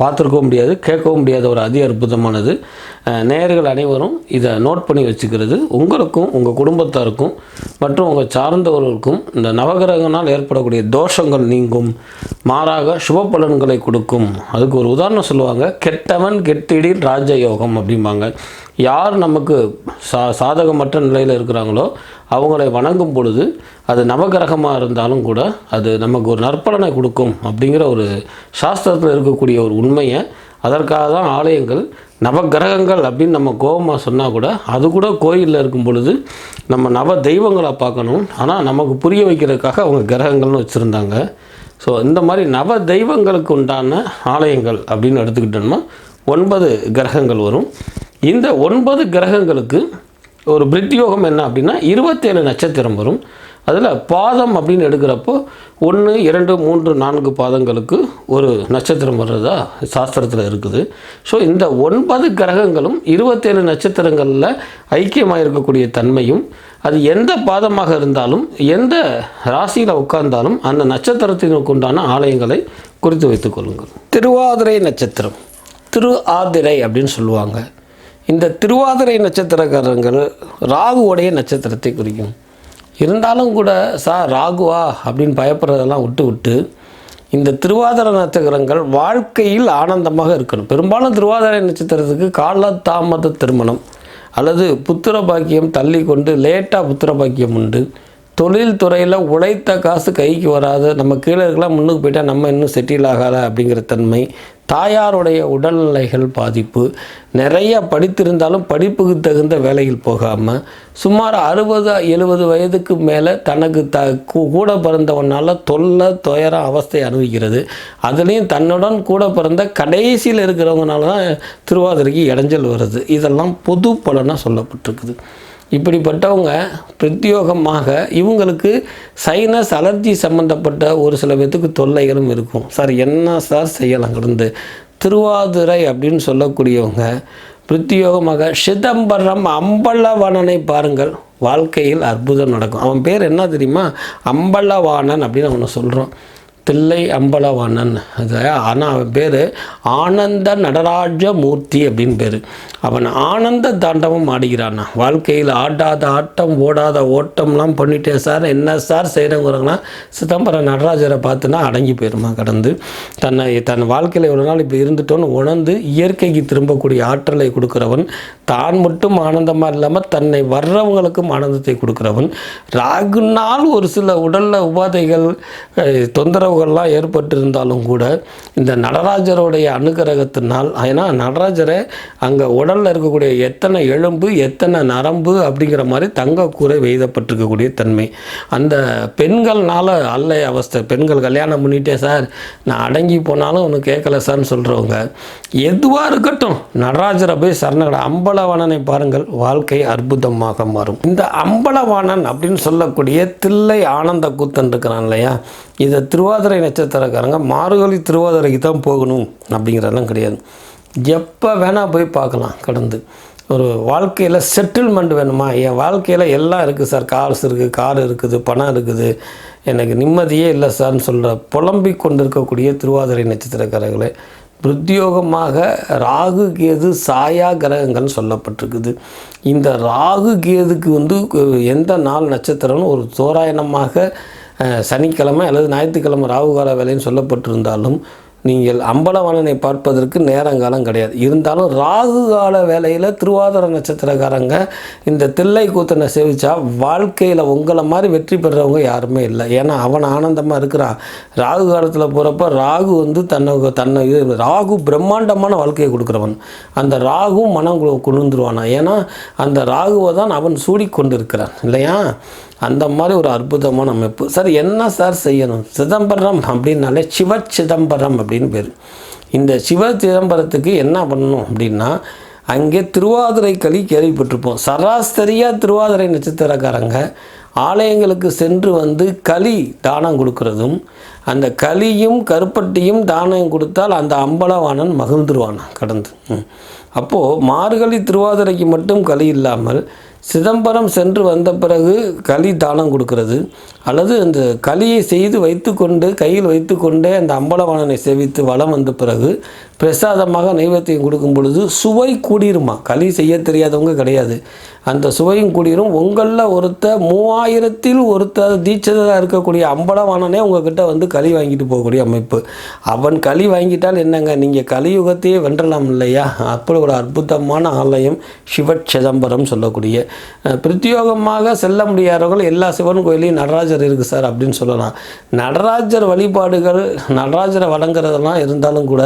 பார்த்துருக்கவும் முடியாது கேட்கவும் முடியாத ஒரு அதி அற்புதமானது. நேயர்கள் அனைவரும் இதை நோட் பண்ணி வச்சுக்கிறது. உங்களுக்கும் உங்கள் குடும்பத்தாருக்கும் மற்றும் உங்கள் சார்ந்தவர்களுக்கும் இந்த நவகிரகனால் ஏற்படக்கூடிய தோஷங்கள் நீங்கும். மாறாக சுப பலன்களை கொடுக்கும். அதுக்கு ஒரு உதாரணம் சொல்லுவாங்க கெட்டவன் கெட்டிடின் ராஜயோகம் அப்படிம்பாங்க. யார் நமக்கு சா சாதகமற்ற நிலையில் இருக்கிறாங்களோ அவங்களை வணங்கும் பொழுது அது நவகிரகமாக இருந்தாலும் கூட அது நமக்கு ஒரு நற்பலனை கொடுக்கும் அப்படிங்கிற ஒரு சாஸ்திரத்தில் இருக்கக்கூடிய ஒரு உண்மையை அதற்காக தான் ஆலயங்கள் நவகிரகங்கள் அப்படின்னு நம்ம கோபமாக சொன்னால் கூட அது கூட கோயிலில் இருக்கும் பொழுது நம்ம நவ தெய்வங்களை பார்க்கணும். ஆனால் நமக்கு புரிய வைக்கிறதுக்காக அவங்க கிரகங்கள்னு வச்சுருந்தாங்க. ஸோ இந்த மாதிரி நவ தெய்வங்களுக்கு உண்டான ஆலயங்கள் அப்படின்னு எடுத்துக்கிட்டோம்னா ஒன்பது கிரகங்கள் வரும். இந்த ஒன்பது கிரகங்களுக்கு ஒரு பிரித்யோகம் என்ன அப்படின்னா இருபத்தேழு நட்சத்திரம் வரும். அதில் பாதம் அப்படின்னு எடுக்கிறப்போ ஒன்று இரண்டு மூன்று நான்கு பாதங்களுக்கு ஒரு நட்சத்திரம் வர்றதா சாஸ்திரத்தில் இருக்குது. ஸோ இந்த ஒன்பது கிரகங்களும் இருபத்தேழு நட்சத்திரங்களில் ஐக்கியமாக இருக்கக்கூடிய தன்மையும் அது எந்த பாதமாக இருந்தாலும் எந்த ராசியில் உட்கார்ந்தாலும் அந்த நட்சத்திரத்தினுக்கு உண்டான ஆலயங்களை குறித்து வைத்துக் கொள்ளுங்கள். திருவாதிரை நட்சத்திரம். திரு ஆதிரை அப்படின்னு சொல்லுவாங்க. இந்த திருவாதிரை நட்சத்திரக்காரங்கள் ராகுவோடைய நட்சத்திரத்தை குறிக்கும். இருந்தாலும் கூட சார் ராகுவா? அப்படின்னு பயப்படுறதெல்லாம் விட்டு விட்டு இந்த திருவாதிர நட்சத்திரங்கள் வாழ்க்கையில் ஆனந்தமாக இருக்கணும். பெரும்பாலும் திருவாதிரை நட்சத்திரத்துக்கு கால தாமத திருமணம் அல்லது புத்திர பாக்கியம் தள்ளி கொண்டு லேட்டாக புத்திர பாக்கியம் உண்டு. தொழில் துறையில் உழைத்த காசு கைக்கு வராது. நம்ம கீழே இருக்கலாம் முன்னுக்கு போயிட்டால் நம்ம இன்னும் செட்டில் ஆகலை அப்படிங்கிற தன்மை தாயாருடைய உடல்நிலைகள் பாதிப்பு நிறைய படித்திருந்தாலும் படிப்புக்கு தகுந்த வேலையில் போகாமல் சுமார் அறுபது எழுபது வயதுக்கு மேலே தனக்கு த கூ- கூட பிறந்தவனால் தொல்லை துயர அவஸ்தை அனுபவிக்கிறது. அதுலேயும் தன்னுடன் கூட பிறந்த கடைசியில் இருக்கிறவங்கனால தான் திருவாதிரைக்கு இடைஞ்சல் வருது. இதெல்லாம் பொது பலனாக சொல்லப்பட்டிருக்குது. இப்படிப்பட்டவங்க பிரத்யோகமாக இவங்களுக்கு சைனஸ் அலர்ஜி சம்மந்தப்பட்ட ஒரு சில பேத்துக்கு தொல்லைகளும் இருக்கும். சார் என்ன சார் செய்யலாம்? கடந்து திருவாதிரை அப்படின்னு சொல்லக்கூடியவங்க பிரத்யோகமாக சிதம்பரம் அம்பலவாணனை பாருங்கள். வாழ்க்கையில் அற்புதம் நடக்கும். அவன் பேர் என்ன தெரியுமா? அம்பலவாணன் அப்படின்னு அவனை சொல்கிறோம் தில்லை அம்பலவாணன். அது ஆனால் அவன் பேர் ஆனந்த நடராஜ மூர்த்தி அப்படின்னு பேர். அவன் ஆனந்த தாண்டவம் ஆடுகிறான். வாழ்க்கையில் ஆடாத ஆட்டம் ஓடாத ஓட்டம்லாம் பண்ணிட்டேன் சார். என்ன சார் செய்கிறவங்கிறாங்கன்னா சிதம்பரம் நடராஜரை பார்த்துனா அடங்கி போயிருமா கடந்து. தன்னை தன் வாழ்க்கையில் இவ்வளோ நாள் இப்போ இருந்துட்டோன்னு உணர்ந்து இயற்கைக்கு திரும்பக்கூடிய ஆற்றலை கொடுக்குறவன் தான் மட்டும் ஆனந்தமாக இல்லாமல் தன்னை வர்றவங்களுக்கும் ஆனந்தத்தை கொடுக்குறவன். ராகுனால் ஒரு சில உடலில் உபாதைகள் தொந்தரவு தொந்தரவுகள்லாம் ஏற்பட்டிருந்தாலும் கூட இந்த நடராஜருடைய அனுகிரகத்தினால் ஏன்னா நடராஜரை அங்கே உடலில் இருக்கக்கூடிய எத்தனை எலும்பு எத்தனை நரம்பு அப்படிங்கிற மாதிரி தங்கக்கூரை வெய்தப்பட்டிருக்கக்கூடிய தன்மை. அந்த பெண்கள்னால அல்ல அவஸ்தை. பெண்கள் கல்யாணம் பண்ணிட்டே சார் நான் அடங்கி போனாலும் ஒன்று கேட்கல சார்னு சொல்கிறவங்க எதுவாக இருக்கட்டும் நடராஜரை போய் சரணகட அம்பலவாணனை பாருங்கள் வாழ்க்கை அற்புதமாக மாறும். இந்த அம்பலவாணன் அப்படின்னு சொல்லக்கூடிய தில்லை ஆனந்த கூத்தன் இருக்கிறான் இல்லையா? இதை திருவாதிரை நட்சத்திரக்காரங்க மார்கழி திருவாதிரைக்கு தான் போகணும் அப்படிங்கிறதெல்லாம் கிடையாது. எப்போ வேணால் போய் பார்க்கலாம் கடந்து. ஒரு வாழ்க்கையில் செட்டில்மெண்ட் வேணுமா? என் வாழ்க்கையில் எல்லாம் இருக்குது சார். கார்ஸ் இருக்குது கார் இருக்குது பணம் இருக்குது. எனக்கு நிம்மதியே இல்லை சார்னு சொல்கிற புலம்பி கொண்டிருக்கக்கூடிய திருவாதிரை நட்சத்திரக்காரர்களே பிரத்யோகமாக ராகு கேது சாயா கிரகங்கள்னு சொல்லப்பட்டிருக்குது. இந்த ராகு கேதுக்கு வந்து எந்த நாள் நட்சத்திரம்னு ஒரு தோராயணமாக சனிக்கிழமை அல்லது ஞாயிற்றுக்கிழமை ராகு கால வேலைன்னு சொல்லப்பட்டிருந்தாலும் நீங்கள் அம்பலவாணனை பார்ப்பதற்கு நேரங்காலம் கிடையாது. இருந்தாலும் ராகு கால வேலையில் திருவாதிர நட்சத்திரக்காரங்க இந்த தில்லை கூத்தனை சேவிச்சா வாழ்க்கையில் உங்களை மாதிரி வெற்றி பெறுறவங்க யாருமே இல்லை. ஏன்னா அவன் ஆனந்தமாக இருக்கிறான் ராகு காலத்தில் போகிறப்ப ராகு வந்து தன்னை தன்னை இது ராகு பிரம்மாண்டமான வாழ்க்கையை கொடுக்குறவன். அந்த ராகு மனம் கொண்டு குளிர்ந்துருவானா? ஏன்னா அந்த ராகுவை தான் அவன் சூடி கொண்டிருக்கிறான் இல்லையா? அந்த மாதிரி ஒரு அற்புதமான அமைப்பு. சார் என்ன சார் செய்யணும்? சிதம்பரம் அப்படின்னாலே சிவ சிதம்பரம் அப்படின்னு பேர். இந்த சிவ சிதம்பரத்துக்கு என்ன பண்ணணும் அப்படின்னா அங்கே திருவாதிரை களி கேள்விப்பட்டிருப்போம். சராசரியாக திருவாதிரை நட்சத்திரக்காரங்க ஆலயங்களுக்கு சென்று வந்து களி தானம் கொடுக்கறதும் அந்த களியும் கருப்பட்டியும் தானம் கொடுத்தால் அந்த அம்பலவாணன் மகிழ்ந்துருவானான் கடந்து. ம். அப்போது மார்கழி திருவாதிரைக்கு மட்டும் களி இல்லாமல் சிதம்பரம் சென்று வந்த பிறகு களி தானம் கொடுக்கறது. அல்லது அந்த களியை செய்து வைத்துக்கொண்டு கையில் வைத்துக்கொண்டே அந்த அம்பலவாணனை சேவித்து வலம் வந்த பிறகு பிரசாதமாக நைவேத்தியம் கொடுக்கும் பொழுது சுவை கூடிருமா? களி செய்ய தெரியாதவங்க கிடையாது. அந்த சுவையும் கூடிரும். உங்களில் ஒருத்த மூவாயிரத்தில் ஒருத்தர் தீட்சதாக இருக்கக்கூடிய அம்பலவாணனே உங்ககிட்ட வந்து களி வாங்கிட்டு போகக்கூடிய அமைப்பு. அவன் களி வாங்கிட்டால் என்னங்க? நீங்கள் கலியுகத்தையே வென்றலாம் இல்லையா? அப்படி ஒரு அற்புதமான ஆலயம் சிவ சிதம்பரம் சொல்லக்கூடிய. பிரத்யோகமாக செல்ல முடியாதவர்கள் எல்லா சிவன் கோயிலையும் நடராஜர் இருக்குது சார் அப்படின்னு சொல்லலாம். நடராஜர் வழிபாடுகள் நடராஜரை வழங்குறதெல்லாம் இருந்தாலும் கூட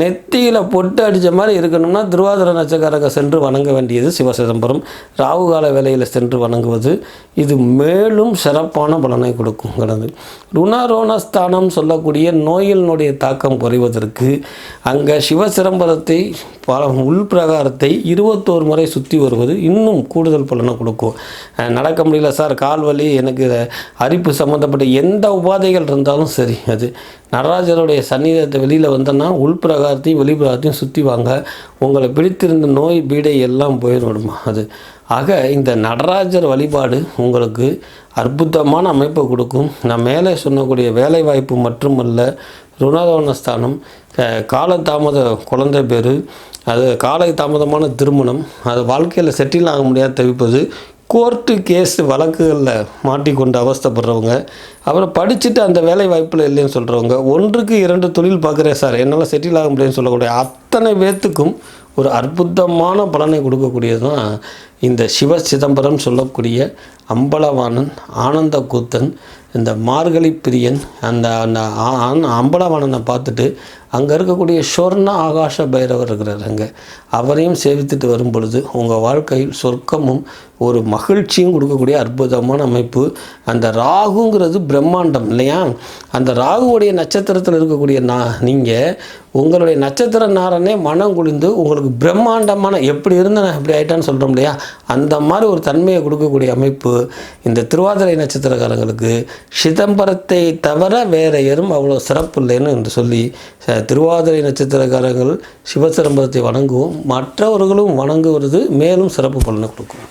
நெத்தியில் பொட்டு அடித்த மாதிரி இருக்கணும்னா திருவாதிர நட்சத்திரக்காரங்க சென்று வணங்க வேண்டியது சிவசிதம்பரம். ராகு கால வேலையில் சென்று வணங்குவது இது மேலும் சிறப்பான பலனை கொடுக்கும் ருணரோணஸ்தானம் சொல்லக்கூடிய நோயினுடைய தாக்கம் குறைவதற்கு அங்கே சிவசிதம்பரத்தை பல உள்பிரகாரத்தை இருபத்தோரு முறை சுற்றி வருவது இன்னும் கூடுதல் பலனை கொடுக்கும். நடக்க முடியல சார் கால் வலி எனக்கு அரிப்பு சம்மந்தப்பட்ட எந்த உபாதைகள் இருந்தாலும் சரி அது நடராஜருடைய சன்னிதத்தை வெளியில் வந்தோன்னா உள்பிரகாரத்தையும் வெளிப்பிரகாரத்தையும் சுற்றி வாங்க. உங்களை பிடித்திருந்த நோய் பீடை எல்லாம் போயிடுமா அது. ஆக இந்த நடராஜர் வழிபாடு உங்களுக்கு அற்புதமான அமைப்பை கொடுக்கும். நான் மேலே சொன்னக்கூடிய வேலைவாய்ப்பு மட்டுமல்ல ருணரோணஸ்தானம் காலதாமத குழந்தை பேர் அது காலை தாமதமான திருமணம் அது வாழ்க்கையில் செட்டில் ஆக முடியாது தவிப்பது கோர்ட்டு கேஸு வழக்குகளில் மாட்டிக்கொண்டு அவஸ்தைப்படுறவங்க அப்புறம் படிச்சுட்டு அந்த வேலை வாய்ப்பில் இல்லைன்னு சொல்கிறவங்க ஒன்றுக்கு இரண்டு தொழில் பார்க்குறேன் சார். என்னால் செட்டில் ஆக முடியும்னு சொல்லக்கூடிய அத்தனை பேர்த்துக்கும் ஒரு அற்புதமான பலனை கொடுக்கக்கூடியது தான் இந்த சிவ சிதம்பரம் சொல்லக்கூடிய அம்பலவாணன் ஆனந்த கூத்தன் இந்த மார்கழி பிரியன் அந்த அந்த ஆ- ஆ- அம்பலவாணனை பார்த்துட்டு அங்கே இருக்கக்கூடிய சொர்ண ஆகாஷ பைரவர் இருக்கிறார் அங்கே. அவரையும் சேவித்துட்டு வரும் பொழுது உங்கள் வாழ்க்கையில் சொர்க்கமும் ஒரு மகிழ்ச்சியும் கொடுக்கக்கூடிய அற்புதமான அமைப்பு. அந்த ராகுங்கிறது பிரம்மாண்டம் இல்லையா? அந்த ராகுவுடைய நட்சத்திரத்தில் இருக்கக்கூடிய நான் நீங்கள் உங்களுடைய நட்சத்திர நாரனே மனம் குளிந்து உங்களுக்கு பிரம்மாண்டமான எப்படி இருந்தேன் இப்படி ஆயிட்டான்னு சொல்கிறோம் இல்லையா? அந்த மாதிரி ஒரு தன்மையை கொடுக்கக்கூடிய அமைப்பு இந்த திருவாதிரை நட்சத்திரக்காரங்களுக்கு சிதம்பரத்தை தவிர வேறு எதுவும் அவ்வளோ சிறப்பு இல்லைன்னு என்று சொல்லி திருவாதிரை நட்சத்திரக்காரர்கள் சிவசிதம்பரத்தை வணங்குவோம். மற்றவர்களும் வணங்குவது மேலும் சிறப்பு பலனை கொடுக்கும்.